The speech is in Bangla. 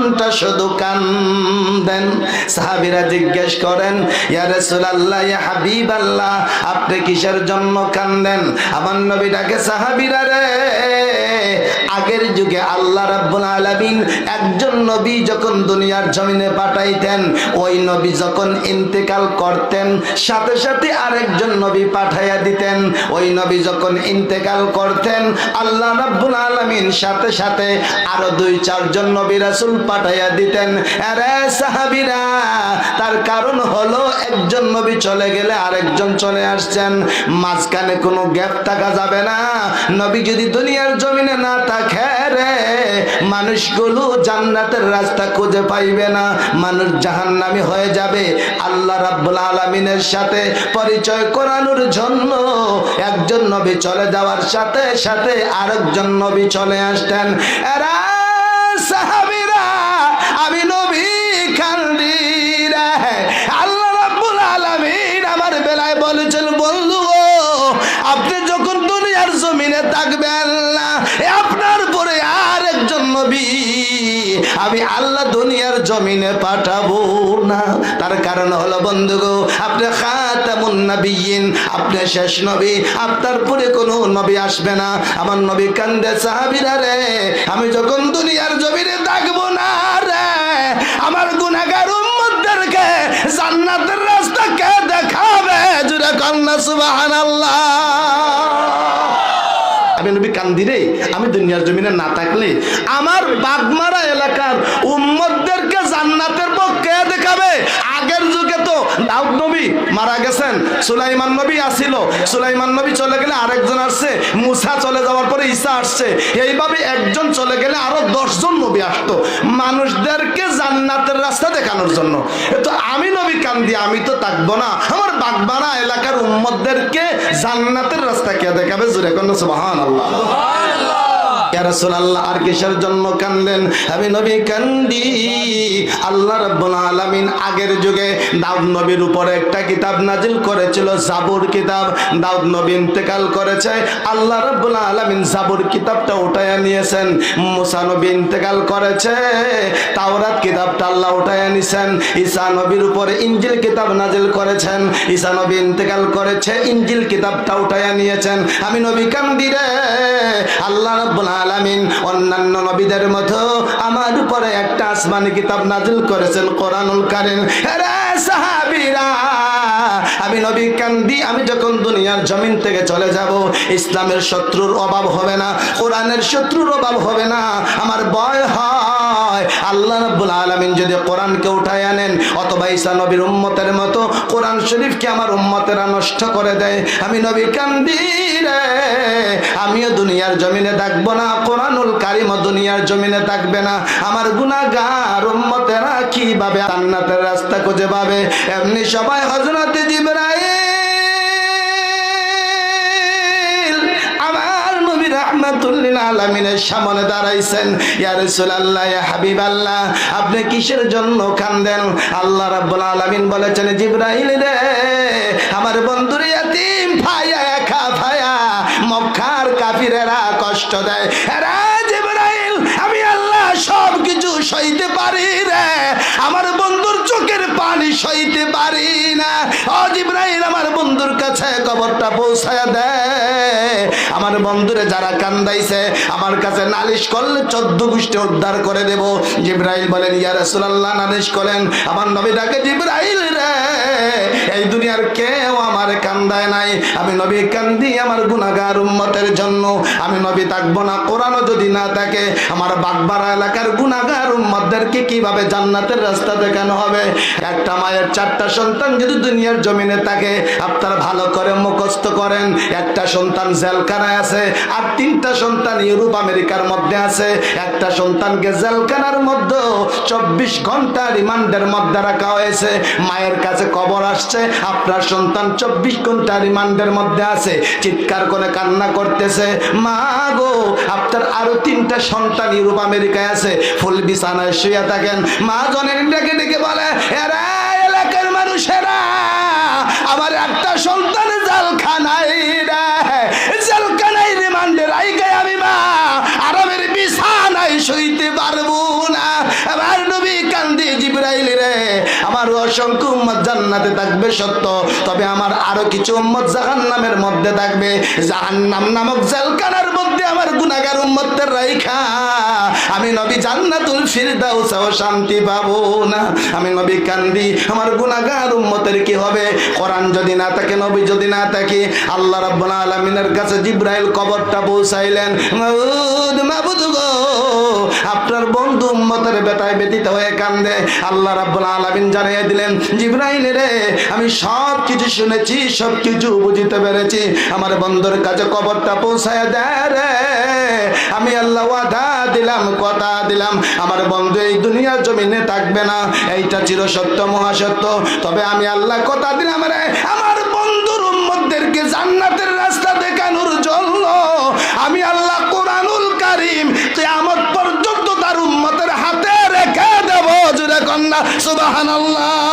ঘণ্টা শুধু কান্দেন। সাহাবিরা জিজ্ঞেস করেন আপনি কিসের জন্য কান্দেন? আমার নবী ডাকে, সাহাবিরা রে, আগের যুগে আল্লাহ রাব্বুল আলামিন একজন নবী যখন দুনিয়ার জমিনে পাঠাইতেন, ওই নবী যখন ইন্তেকাল করতেন, সাথে সাথে আরেকজন নবী পাঠাইয়া দিতেন। ওই নবী যখন ইন্তেকাল করতেন, আল্লাহ রাব্বুল আলামিন সাথে সাথে আরও দুই, চারজন নবী রাসূল পাঠাইয়া দিতেন। আরে সাহাবীরা তার কারণ হলো একজন নবী চলে গেলে আরেকজন চলে আসছেন। মাঝখানে কোনো গ্যাপ থাকা যাবে না। নবী যদি দুনিয়ার জমিনে না থাকে রে, মানুষগুলো জান্নাতের রাস্তা খুঁজে পাইবে না। মানুষ জাহান্নামী হয়ে যাবে। আল্লাহ রাব্বুল আলামিনের সাথে পরিচয় করানোর জন্য একজন নবী চলে যাওয়ার সাথে সাথে আরেকজন নবী চলে আসতেন। এরা সাহাবীরা দুনিয়ার জমিনে থাকবেন না। আপনার পরে আর একজন নবী। আমি আল্লাহ দুনিয়ার জমিনে পাঠাবো না। তার কারণ হলো বন্ধু গো আপনি খাতামুন নবিয়িন আপনি শেষ নবী। আপনার পরে কোনো নবী আসবে না। আমার নবী কান্দে সাহাবীরা রে, আমি যখন দুনিয়ার জমিনে থাকব না রে, আমার গুনাহগার উম্মতদেরকে জান্নাতের রাস্তা কে দেখাবে? জুড়ে কন্যা সুবহানাল্লাহ। আমি নবী কান্দি রে, আমি দুনিয়ার জমিনে না থাকলে আমার বাগমারা এলাকার উম্মতদেরকে জান্নাতের পক্ষে দেখাবে। আগের যুগে তো দাউদ নবী মারা গেছেন, সুলাইমান নবী আসিল, সুলাইমান নবী চলে গেলে আরেকজন আসছে, মুসা চলে যাওয়ার পরে ঈসা আসছে। এইভাবে একজন চলে গেলে আরও দশজন নবী আসতো। মানুষদেরকে জান্নাতের রাস্তা দেখানোর জন্য। তো আমি নবী কান্দি, আমি তো থাকব না। আমার বাগবানা এলাকার উম্মদদেরকে জান্নাতের রাস্তা কে দেখাবে? জুড়ে কন্যা সুবাহান আল্লাহ রাসূলুল্লাহ, আর কিসের জন্য কান্দেন? আমি নবী কান্দি। আল্লাহ রাব্বুল আলামিন আগের যুগে দাউদ নবীর উপরে একটা কিতাব নাজিল করেছিল, জাবুর কিতাব। দাউদ নবী ইন্তেকাল করেছে। আল্লাহ রাব্বুল আলামিন জাবুর কিতাবটা উঠায়া নিয়েছেন। মুসা নবী ইন্তেকাল করেছে। তাওরাত কিতাবটা আল্লাহ উঠায়া নিছেন। ঈসা নবীর উপরে ইনজিল কিতাব নাজিল করেছেন। ঈসা নবী ইন্তেকাল করেছে। ইনজিল কিতাবটা উঠায়া নিয়েছেন। আমি নবী কান্দি রে। আল্লাহ রব্বুল আলামিন অন্যান্য নবীদের মতো আমার উপরে একটা আসমানি কিতাব নাজিল করেছেন কোরআনুল কারীম। আরে সাহাবীরা! আমি নবী কান্দি, আমি যখন দুনিয়ার জমিন থেকে চলে যাব, ইসলামের শত্রুর অভাব হবে না, কোরআনের শত্রুর অভাব হবে না, আমার ভয় হয়। আল্লাহ রাব্বুল আলামিন যদি কোরআনকে উঠায় আনেন, অথবা ঈসা নবীর উম্মতের মতো, কোরআন শরীফকে আমার উম্মতেরা নষ্ট করে দেয়। আমি নবী কান্দি রে, আমিও দুনিয়ার জমিনে থাকব না, কোরআনুল কারিম দুনিয়ার জমিনে থাকবে না। আমার গুনাহগার উম্মতেরা কীভাবে জান্নাতের রাস্তা খুঁজে পাবে? এমনি সবাই হযরতে জিবরাইল সামনে দাঁড়াইছেন আপনি কিসের জন্য কান্দেন? আল্লাহ রাব্বুল আলমিন বলেছেন জিব্রাহিল রে, আমার বন্ধুর কাফিরেরা কষ্ট দেয়। আমি আল্লাহ কিছু সইতে পারি রে। আমার বন্ধুর চোখের পানি সইতে পারি না। ও জিবরাইল, আমার বন্ধুর কাছে খবরটা পৌঁছায়া দেয় আমার বন্ধুরে যারা কান্দাইছে, আমার কাছে নালিশ করলে চোদ্দ গোষ্ঠী উদ্ধার করে দেব। জিব্রাইল বলেন, ইয়া রাসূলুল্লাহ, নালিশ করেন। আমার নবী ডাকে জিব্রাইল রে। এই দুনিয়ার কেউ আমার কান্দায় নাই। আমি নবী কান্দি আমার গুনাহগার উম্মতের জন্য। আমি নবী থাকব না, কোরআনও যদি না থাকে, আমার বাগবাড়া এলাকার গুনাহগার উম্মতদেরকে কীভাবে জান্নাতের রাস্তা দেখানো হবে? একটা মায়ের চারটা সন্তান যদি দুনিয়ার জমিনে থাকে, আপনারা ভালো করে মুখস্থ করেন। একটা সন্তান জেলখানায় আছে, আর তিনটা সন্তান ইউরোপ, আমেরিকার মধ্যে আছে। একটা সন্তানকে জেলখানার মধ্যে চব্বিশ ঘণ্টা রিমান্ডের মধ্যে রাখা হয়েছে। মায়ের কাছে খবর আসছে, আপনার সন্তান চব্বিশ ঘণ্টা রিমান্ডের মধ্যে আছে। চিৎকার করে কান্না করতেছে, মা গো, আপনার আরও তিনটা সন্তান ইউরোপ, আমেরিকায় আছে। ফুল বিছানায় শুয়ে থাকেন। মা জনের ডেকে ডেকে বলে, এরা এলাকার মানুষেরা, আমার একটা সন্তান জালখানাই পারব না। আমার কান্দি রে, আমার অসংখ্য থাকবে, সত্য। তবে আমার আরও কিছু জাহান নামের মধ্যে থাকবে। জাহান্নাম নামক জালখানার মধ্যে আমার গুনাগার উম্মতের রাইখা, আমি নবী জান্নাতুল ফিরদাউস ও শান্তি পাবো না। আমি নবী কান্দি, আমার গুনাগার উম্মতের কি হবে? কোরআন যদি না থাকে, নবী যদি না থাকে, আল্লাহ রাব্বুল আলামিনের কাছে জিব্রাইল কবরটা পৌঁছাইলেন। মাবুদ মাবুদ গো আপনার বন্ধু উম্মতের বেটায় ব্যতীত হয়ে কান্দে। আল্লাহ রাব্বুল আলামিন জানিয়ে দিলেন, জিব্রাইল রে, আমি সব কিছু শুনেছি সব কিছু বুঝিতে পেরেছি। আমার বন্ধুর কাছে কবরটা পৌঁছায় দেয় রে। আমি আল্লাহ ওয়াদা দিলাম, কথা দিলাম। আমার বন্ধু এই দুনিয়ার জমিনে থাকবে না। এইটা চির সত্য, মহাসত্য। তবে আমি আল্লাহ কথা দিলাম রে, আমার বন্ধুর উম্মতদেরকে জান্নাতের রাস্তা দেখানোর কিয়ামত পর্যন্ত তার